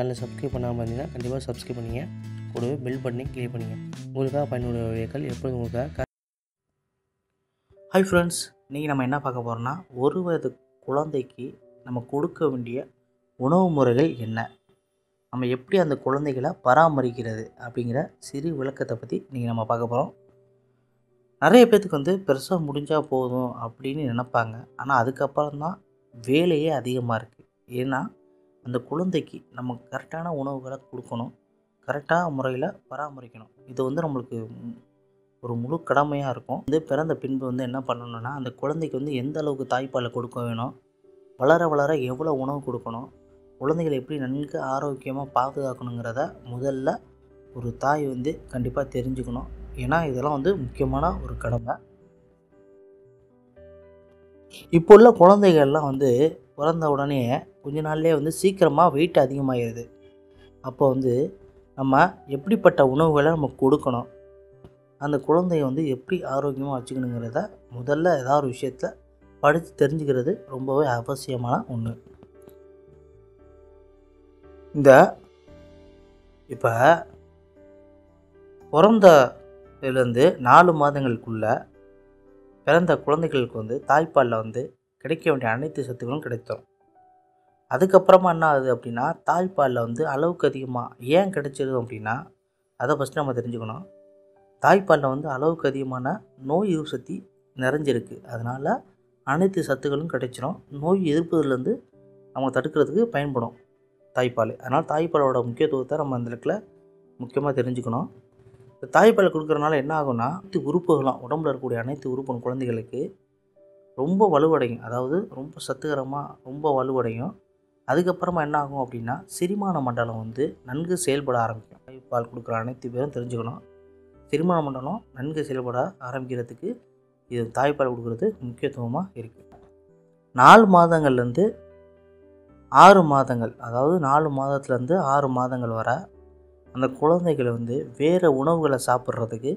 சேனலை சப்ஸ்கிரைப் பண்ணாமல் இருந்தீங்கன்னா கண்டிப்பாக சப்ஸ்கிரைப் பண்ணிங்க. கூடவே பெல் பண்ணி கிளிக் பண்ணிங்க. உங்களுக்காக பயனுள்ள வீடியோக்கள் எப்பொழுதும் உங்களுக்காக ஹாய் ஃப்ரெண்ட்ஸ் இன்றைக்கி நம்ம என்ன பார்க்க போகிறோம்னா ஒரு வயது குழந்தைக்கு நம்ம கொடுக்க வேண்டிய உணவு முறைகள் என்ன? நம்ம எப்படி அந்த குழந்தைகளை பராமரிக்கிறது அப்படிங்கிற சிறு விளக்கத்தை பற்றி இன்றைக்கி நம்ம பார்க்க போகிறோம் நிறைய பேர்த்துக்கு வந்து பெருசாக முடிஞ்சால் போதும் அப்படின்னு நினப்பாங்க. ஆனால் அதுக்கப்புறம் தான் வேலையே அதிகமாக இருக்குது ஏன்னா அந்த குழந்தைக்கு நம்ம கரெக்டான உணவுகளை கொடுக்கணும். கரெக்டான முறையில் பராமரிக்கணும். இது வந்து நம்மளுக்கு ஒரு முழு கடமையாக இருக்கும். இது பிறந்த பின்பு வந்து என்ன பண்ணணும்னா அந்த குழந்தைக்கு வந்து எந்த அளவுக்கு தாய்ப்பாலை கொடுக்க வேணும் வளர வளர எவ்வளோ உணவு கொடுக்கணும் குழந்தைகளை எப்படி நன்கு ஆரோக்கியமாக பாதுகாக்கணுங்கிறத முதல்ல ஒரு தாய் வந்து கண்டிப்பாக தெரிஞ்சுக்கணும். ஏன்னா இதெல்லாம் வந்து முக்கியமான ஒரு கடமை. இப்போ உள்ள குழந்தைகள்லாம் வந்து பிறந்த உடனே கொஞ்ச நாள்லேயே வந்து சீக்கிரமாக வெயிட் அதிகமாகிடுது அப்போ வந்து நம்ம எப்படிப்பட்ட உணவுகளை நம்ம கொடுக்கணும்? அந்த குழந்தைய வந்து எப்படி ஆரோக்கியமாக வச்சுக்கணுங்கிறத முதல்ல ஏதாவது ஒரு விஷயத்தில் படித்து தெரிஞ்சுக்கிறது ரொம்பவே அவசியமான ஒன்று இந்த இப்போ பிறந்ததுலேருந்து நாலு மாதங்களுக்குள்ள பிறந்த குழந்தைகளுக்கு வந்து தாய்ப்பாலில் வந்து கிடைக்க வேண்டிய அனைத்து சத்துக்களும் கிடைத்தோம். அதுக்கப்புறமா என்ன ஆகுது அப்படின்னா தாய்ப்பாலில் வந்து அளவுக்கு அதிகமாக ஏன் கிடைச்சிருது அப்படின்னா அதை ஃபஸ்ட்டு நம்ம தெரிஞ்சுக்கணும். தாய்ப்பாலில் வந்து அளவுக்கு அதிகமான நோய் எதிர்ப்பு சக்தி நிறைஞ்சிருக்கு. அதனால் அனைத்து சத்துக்களும் கிடைச்சிரும். நோய் எதிர்ப்புலேருந்து நம்ம தடுக்கிறதுக்கு பயன்படும் தாய்ப்பால். அதனால் தாய்ப்பாலோட முக்கியத்துவத்தை நம்ம அந்த இடத்துல முக்கியமாக தெரிஞ்சுக்கணும். இந்த தாய்ப்பால் கொடுக்குறனால என்ன ஆகும்னா அனைத்து உறுப்புகளும் உடம்புல இருக்கக்கூடிய அனைத்து உறுப்பு குழந்தைகளுக்கு ரொம்ப வலுவடையும். அதாவது ரொம்ப சத்துகரமாக ரொம்ப வலுவடையும். அதுக்கப்புறமா என்ன ஆகும் அப்படின்னா செரிமான மண்டலம் வந்து நன்கு செயல்பட ஆரம்பிக்கும். தாய்ப்பால் கொடுக்குற அனைத்து பேரும் தெரிஞ்சுக்கணும். செரிமான மண்டலம் நன்கு செயல்பட ஆரம்பிக்கிறதுக்கு இது தாய்ப்பால் கொடுக்குறது முக்கியத்துவமாக இருக்குது நாலு மாதங்கள்லேருந்து ஆறு மாதங்கள் அதாவது நாலு மாதத்துலேருந்து ஆறு மாதங்கள் வர அந்த குழந்தைகளை வந்து வேறு உணவுகளை சாப்பிட்றதுக்கு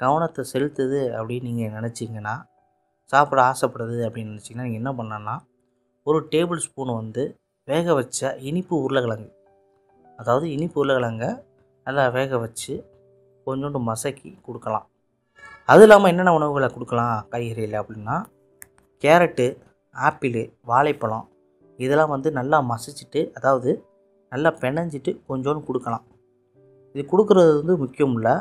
கவனத்தை செலுத்துது அப்படின்னு நீங்கள் நினச்சிங்கன்னா சாப்பிட ஆசைப்படுது அப்படின்னு நினச்சிங்கன்னா நீங்கள் என்ன பண்ணணும்னா ஒரு டேபிள் ஸ்பூன் வந்து வேக வச்ச இனிப்பு உருளைக்கிழங்கு. அதாவது இனிப்பு உருளைக்கிழங்கை நல்லா வேக வச்சு கொஞ்சோண்டு மசக்கி கொடுக்கலாம். அது இல்லாமல் என்னென்ன உணவுகளை கொடுக்கலாம் காய்கறியில் அப்படின்னா கேரட்டு ஆப்பிள் வாழைப்பழம் இதெல்லாம் வந்து நல்லா மசிச்சுட்டு அதாவது நல்லா பிணைஞ்சிட்டு கொஞ்சோண்டு கொடுக்கலாம். இது கொடுக்குறது வந்து முக்கியம் இல்லை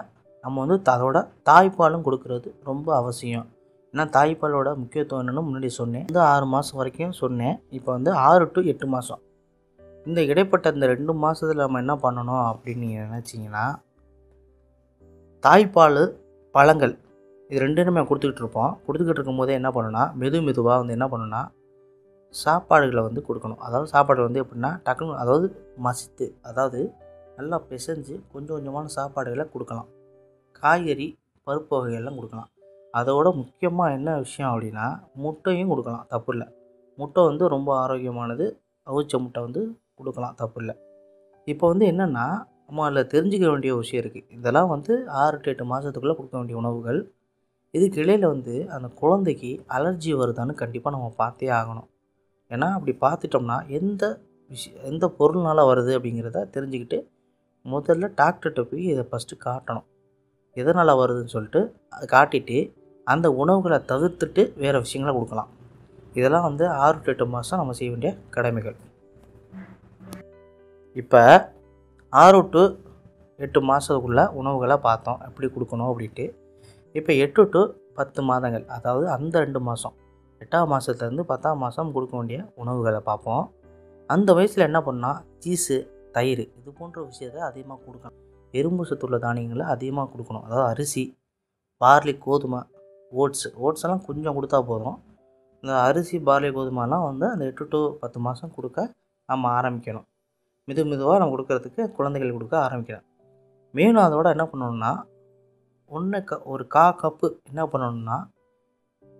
நம்ம வந்து அதோட தாய்ப்பாலும் கொடுக்கறது ரொம்ப அவசியம். நான் தாய்ப்பாலோட முக்கியத்துவம் என்னென்னு முன்னாடி சொன்னேன். வந்து ஆறு மாதம் வரைக்கும் சொன்னேன். இப்போ வந்து ஆறு டு எட்டு மாதம் இந்த இடைப்பட்ட இந்த ரெண்டு மாதத்தில் நம்ம என்ன பண்ணணும் அப்படின்னு நீங்கள் நினச்சிங்கன்னா தாய்ப்பால் பழங்கள் இது ரெண்டும் நம்ம கொடுத்துக்கிட்டு இருப்போம். கொடுத்துக்கிட்டு இருக்கும்போதே என்ன பண்ணணும்னா மெது மெதுவாக வந்து என்ன பண்ணணும்னா சாப்பாடுகளை வந்து கொடுக்கணும். அதாவது சாப்பாடு வந்து எப்படின்னா டக்குனு அதாவது மசித்து அதாவது நல்லா பிசைஞ்சு கொஞ்சம் கொஞ்சமான சாப்பாடுகளை கொடுக்கலாம். காய்கறி பருப்பு வகைகள்லாம் கொடுக்கலாம். அதோட முக்கியமாக என்ன விஷயம் அப்படின்னா முட்டையும் கொடுக்கலாம் தப்பு இல்லை முட்டை வந்து ரொம்ப ஆரோக்கியமானது. அவிச்ச முட்டை வந்து கொடுக்கலாம் தப்பு இல்லை இப்போ வந்து என்னென்னா நம்ம அதில் தெரிஞ்சுக்க வேண்டிய விஷயம் இருக்குது இதெல்லாம் வந்து ஆறு டு எட்டு மாதத்துக்குள்ளே கொடுக்க வேண்டிய உணவுகள். இதுக்கு இடையில் வந்து அந்த குழந்தைக்கு அலர்ஜி வருதான்னு கண்டிப்பாக நம்ம பார்த்தே ஆகணும். ஏன்னா அப்படி பார்த்துட்டோம்னா எந்த விஷயம் எந்த பொருள்னால வருது அப்படிங்கிறத தெரிஞ்சுக்கிட்டு முதல்ல டாக்டர்கிட்ட போய் இதை ஃபஸ்ட்டு காட்டணும். எதனால் வருதுன்னு சொல்லிட்டு அதை காட்டிட்டு அந்த உணவுகளை தவிர்த்துட்டு வேறு விஷயங்களை கொடுக்கலாம். இதெல்லாம் வந்து ஆறு டு எட்டு மாதம் நம்ம செய்ய வேண்டிய கடமைகள். இப்போ ஆறு டு எட்டு மாதத்துக்குள்ளே உணவுகளை பார்த்தோம். எப்படி கொடுக்கணும் அப்படின்ட்டு. இப்போ எட்டு டு பத்து மாதங்கள் அதாவது அந்த ரெண்டு மாதம் எட்டாம் மாதத்துலேருந்து பத்தாம் மாதம் கொடுக்க வேண்டிய உணவுகளை பார்ப்போம். அந்த வயசில் என்ன பண்ணால் சீஸு தயிர் இது போன்ற விஷயத்தை அதிகமாக கொடுக்கணும். எறும்பு சத்துள்ள தானியங்களை அதிகமாக கொடுக்கணும். அதாவது அரிசி பார்லி கோதுமை ஓட்ஸ் ஓட்ஸ் எல்லாம் கொஞ்சம் கொடுத்தா போதும். இந்த அரிசி பார்லி கோதுமைலாம் வந்து அந்த எட்டு டு பத்து மாதம் கொடுக்க நம்ம ஆரம்பிக்கணும். மெது மெதுவாக நம்ம கொடுக்கறதுக்கு குழந்தைகள் கொடுக்க ஆரம்பிக்கணும் மேலும் அதோட என்ன பண்ணணும்னா ஒன்று க ஒரு கா கப்பு என்ன பண்ணணும்னா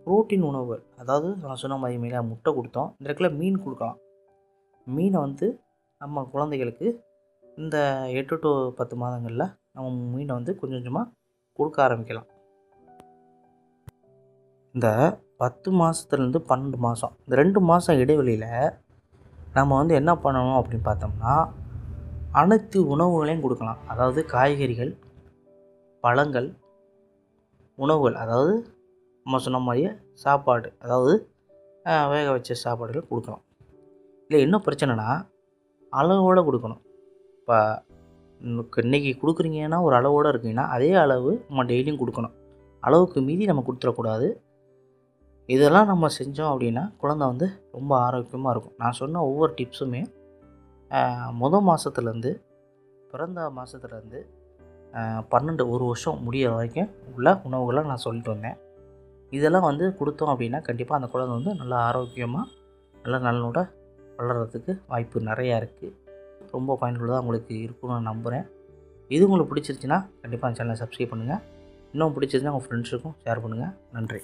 புரோட்டீன் உணவுகள் அதாவது நான் சொன்ன மாதிரி மேலே முட்டை கொடுத்தோம் இந்த இடத்துல மீன் கொடுக்கலாம். மீனை வந்து நம்ம குழந்தைகளுக்கு இந்த எட்டு டு பத்து மாதங்களில் நம்ம மீனை வந்து கொஞ்சம் கொஞ்சமாக கொடுக்க ஆரம்பிக்கலாம். இந்த பத்து மாதத்துலேருந்து பன்னெண்டு மாதம் இந்த ரெண்டு மாதம் இடைவெளியில் நம்ம வந்து என்ன பண்ணணும் அப்படின்னு பார்த்தோம்னா அனைத்து உணவுகளையும் கொடுக்கலாம். அதாவது காய்கறிகள் பழங்கள் உணவுகள் அதாவது நம்ம சொன்ன மாதிரியே சாப்பாடு அதாவது வேக வச்ச சாப்பாடுகள் கொடுக்கலாம். இல்லை என்ன பிரச்சனைனா அளவோடு கொடுக்கணும். இப்போ இன்றைக்கி கொடுக்குறீங்கன்னா ஒரு அளவோடு இருக்கீங்கன்னா அதே அளவு நம்ம டெய்லியும் கொடுக்கணும். அளவுக்கு மீறி நம்ம கொடுத்துடக்கூடாது. இதெல்லாம் நம்ம செஞ்சோம் அப்படின்னா குழந்தை வந்து ரொம்ப ஆரோக்கியமாக இருக்கும். நான் சொன்ன ஒவ்வொரு டிப்ஸுமே முத மாதத்துலேருந்து பிறந்த மாதத்துலேருந்து பன்னெண்டு ஒரு வருஷம் முடியிற வரைக்கும் உள்ள உணவுகளை நான் சொல்லிட்டு வந்தேன். இதெல்லாம் வந்து கொடுத்தோம் அப்படின்னா கண்டிப்பாக அந்த குழந்தை வந்து நல்லா ஆரோக்கியமாக நல்ல நல்லோட வளர்கிறதுக்கு வாய்ப்பு நிறையா இருக்குது ரொம்ப பயனுள்ளதாக உங்களுக்கு இருக்கும்னு நான் நம்புகிறேன் இது உங்களுக்கு பிடிச்சிருச்சுன்னா கண்டிப்பாக அந்த சேனலை சப்ஸ்கிரைப் பண்ணுங்கள் இன்னும் பிடிச்சிருந்தா உங்கள் ஃப்ரெண்ட்ஸுக்கும் ஷேர் பண்ணுங்கள் நன்றி.